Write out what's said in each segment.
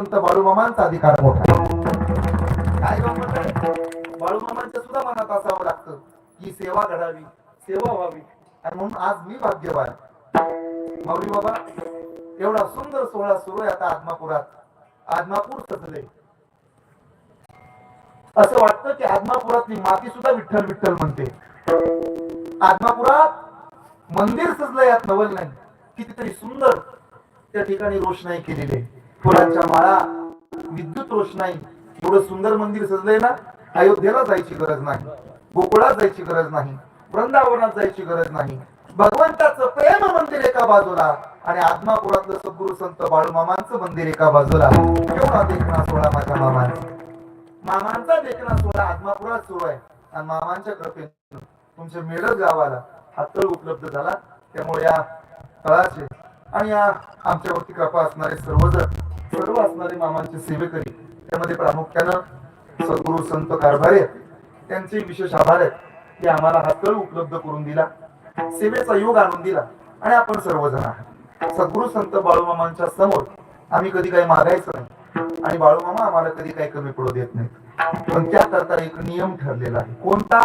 संत बाळूमामांचा अधिकार मोठा काय? बाळूमामांच्या सुद्धा मनात असावं लागतं की सेवा घडावी सेवा व्हावी. आणि म्हणून आज मी भाग्यवान. माऊली बाबा एवढा सुंदर सोहळा सुरू आहे आता आदमापुरात. आदमापूर सजले असं वाटतं की आदमापुरातली माती सुद्धा विठ्ठल विठ्ठल म्हणते. आदमापुरात मंदिर सजलंय यात नवल नाही. कितीतरी सुंदर त्या ठिकाणी रोषणाई केलेली आहे. फुलांच्या माळा विद्युत रोषणाई. एवढं सुंदर मंदिर सजलंय ना अयोध्येला जायची गरज नाही गोकुळात जायची गरज नाही वृंदावनात जायची गरज नाही. भगवंताचं प्रेम मंदिर एका बाजूला आणि आत्मापुरातलं सद्गुरु संत बाळूमामांचं मंदिर एका बाजूला. केवढा देखणा सोहळा माझ्या मामांचा. मामांचा देखणा सोहळा आत्मापुरात सुरू आहे. आणि मामांच्या कृपेनं तुमच्या मेळत गावाला हातळ उपलब्ध झाला. त्यामुळे या तळाचे आणि या आमच्यावरती कृपा असणारे सर्वजण सर्व असणारे मामांचे सेवेकरी त्यामध्ये प्रामुख्यानं सद्गुरु संत कारभारे त्यांचे विशेष आभार आहेत की आम्हाला हा तळ उपलब्ध करून दिला सेवेचा योग आणून दिला आणि आपण सर्वजण आहात. सद्गुरु संत बाळूमामांच्या समोर आम्ही कधी काही मागायचं नाही आणि बाळूमामा आम्हाला कधी काही कमी पडू देत नाही पण त्याकरता एक नियम ठरलेला आहे. कोणता?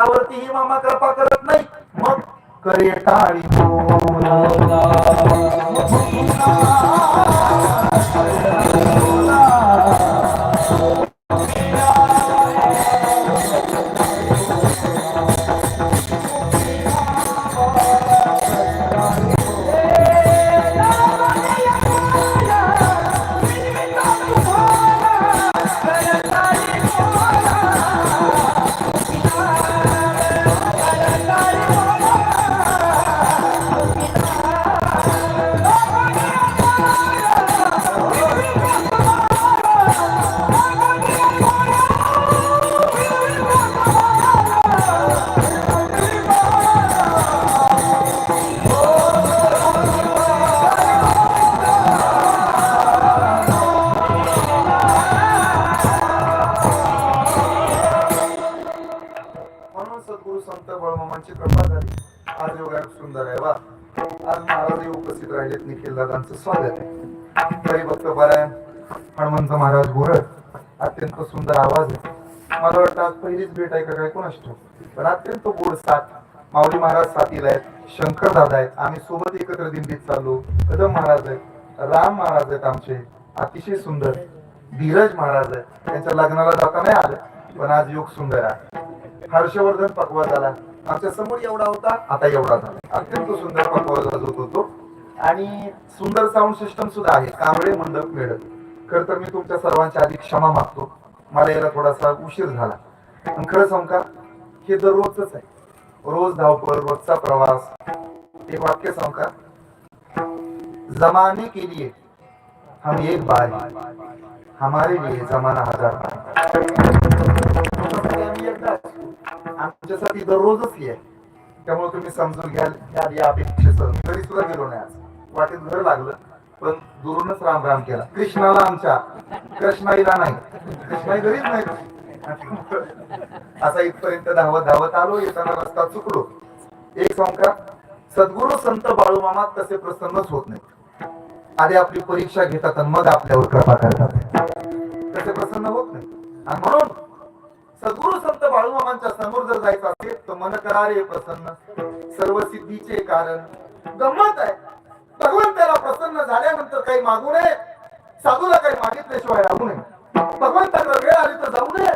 त्यावरतीही मामा कृपा करत नाही. मग करे टाळी म्हणून सद्गुरु संत बळमामांची कृपा झाली. आज योगा सुंदर आहे वा. आज महाराज उपस्थित राहिलेत निखिल दादांचं स्वागत आहे. भक्त पारायण हनुमंत महाराज गोरड अत्यंत सुंदर आवाज आहे. मला वाटतं आज पहिलीच भेट आहे का काय कोण असतो पण अत्यंत गोड साथ. माऊली महाराज साथीला आहेत शंकर दादा आहेत. आम्ही सोबत एकत्र दिंडीत चाललो. कदम महाराज आहेत राम महाराज आहेत आमचे. अतिशय सुंदर. धीरज महाराज आहेत. त्यांच्या लग्नाला जाता नाही आलं. पण आज योग सुंदर आहे. हर्षवर्धन पकवा झाला. आमच्यासमोर एवढा होता आता एवढा झाला. अत्यंत सुंदर पकवा वाजवत होतो. आणि सुंदर साऊंड सिस्टम सुद्धा आहे. कांबळे मंडप मिळत. खर तर मी तुमच्या सर्वांच्या आधी क्षमा मागतो. मला याला थोडासा उशीर झाला. पण खरं सांग का? हे दररोजच आहे. रोज धावपळ रोजचा प्रवास. एक वाक्य सांग का? जमाने के लिए हम एक बार. हमारे लिए जमाना हजार बार. आमच्यासाठी दररोजच ही आहे. त्यामुळे तुम्ही समजून घ्याल घ्याल या अपेक्षेचं. घरी सुद्धा गेलो नाही आज. वाटेत घर लागलं पण दुरूनच राम राम केला. कृष्णाला आमच्या कृष्णाईला नाही. कृष्णाई घरीच नाही. असा इथपर्यंत धावत धावत आलो येताना रस्ता चुकलो. एक संका सद्गुरु संत बाळूमामा तसे प्रसन्नच होत नाही आधी आपली परीक्षा घेतात आणि मग आपल्यावर कृपा करतात. तसे प्रसन्न होत नाही आणि म्हणून सद्गुरु संत बाळूमामांच्या समोर जर जायचं असेल तर मन करारे प्रसन्न. सर्व सिद्धीचे कारण. गंमत आहे. भगवंताला प्रसन्न झाल्यानंतर काही मागू नये. साधूला काही मागितल्याशिवाय राहू नये. भगवंताकडे वेळ आली तर जाऊ नये.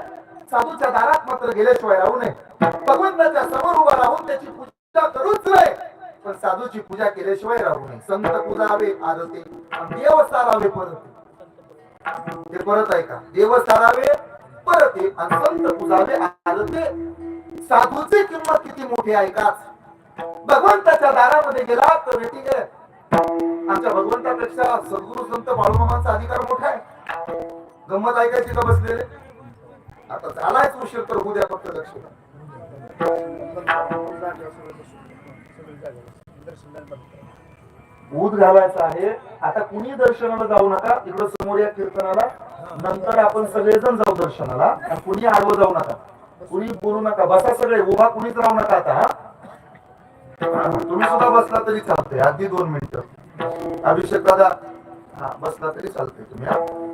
साधूच्या दारात मात्र गेल्याशिवाय राहू नये. भगवंताच्या समोर उभा राहून त्याची पूजा करूच नये. पण साधूची पूजा केल्याशिवाय राहू नये. संत पूजावे आरते देव सारावे परत. ते परत आहे का देव सारावे परते आणि संत आरते साधूची किंमत किती मोठी आहे का भगवंताच्या दारामध्ये गेला तर ठीक आहे आमच्या भगवंतापेक्षा सद्गुरु संत बाळूमामांचा अधिकार मोठा आहे गंमत ऐकायची का बसलेले आता झालायच उशीर तर उद्या द्या फक्त लक्ष द्या. दूध घालायचं आहे. आता कुणी दर्शनाला जाऊ नका. इकडं समोर या कीर्तनाला. नंतर आपण सगळेजण जाऊ दर्शनाला. कुणी आडवं जाऊ नका. कुणी बोलू नका. बसा सगळे. उभा कुणीच राहू नका आता हा. तुम्ही सुद्धा बसला तरी चालतंय. आधी दोन मिनिटं. अभिषेक दादा हा बसला तरी चालतंय तुम्ही